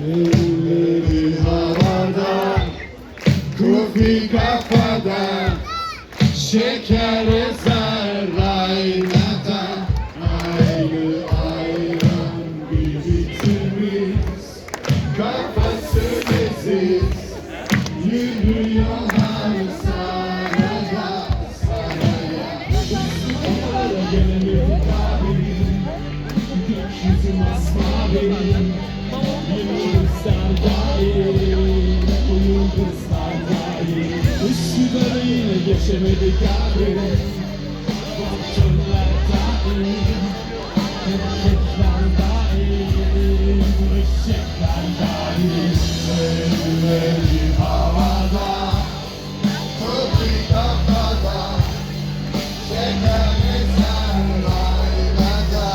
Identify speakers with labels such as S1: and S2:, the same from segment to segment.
S1: Elleri havada Kufi kafada Şeker eser Laynata ayran Bizi temiz Kafası beziz Yürüyor Baby Yine geçemedik abi Baktırlar daim Erkekler daim Eşekler daim Elleri havada Köprü kafada Şeker eser aynada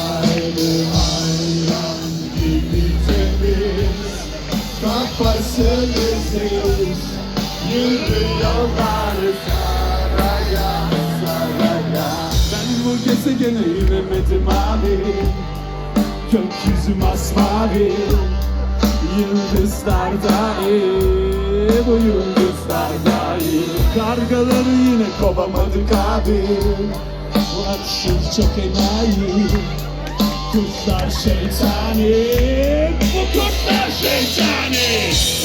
S1: Aynı ayran gibi temiz Kafası leziz Yürüyorlar saraya saraya. Ben bu gezegene inemedim abi. Gökyüzü masmavi. Yıldızlar dahi Bu yıldızlar dahi. Kargaları yine kovamadık abi. Bu atışır çok enayi. Kuşlar şeytani. Bu kurtlar şeytani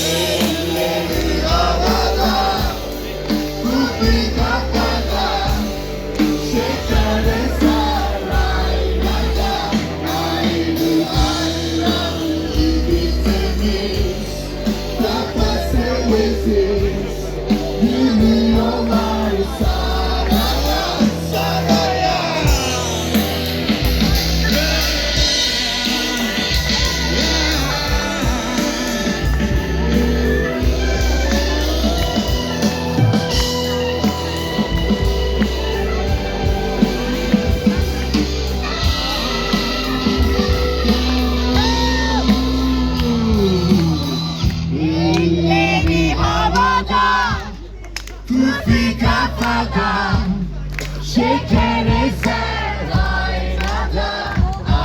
S1: şeker eser aynada.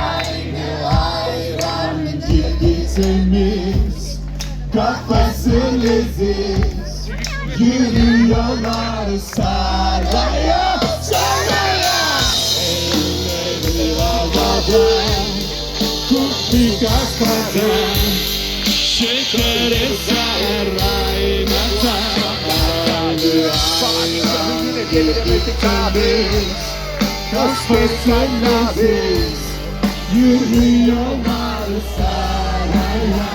S1: Aynı ayran gibi temiz Kafası leziz Yürüyorlar saraya saraya.
S2: Elleri havada
S1: Kufi kafada
S2: Şeker eser aynada
S1: Gelemedik abi Kaspesyal biz Yürüyorlar saraya saraya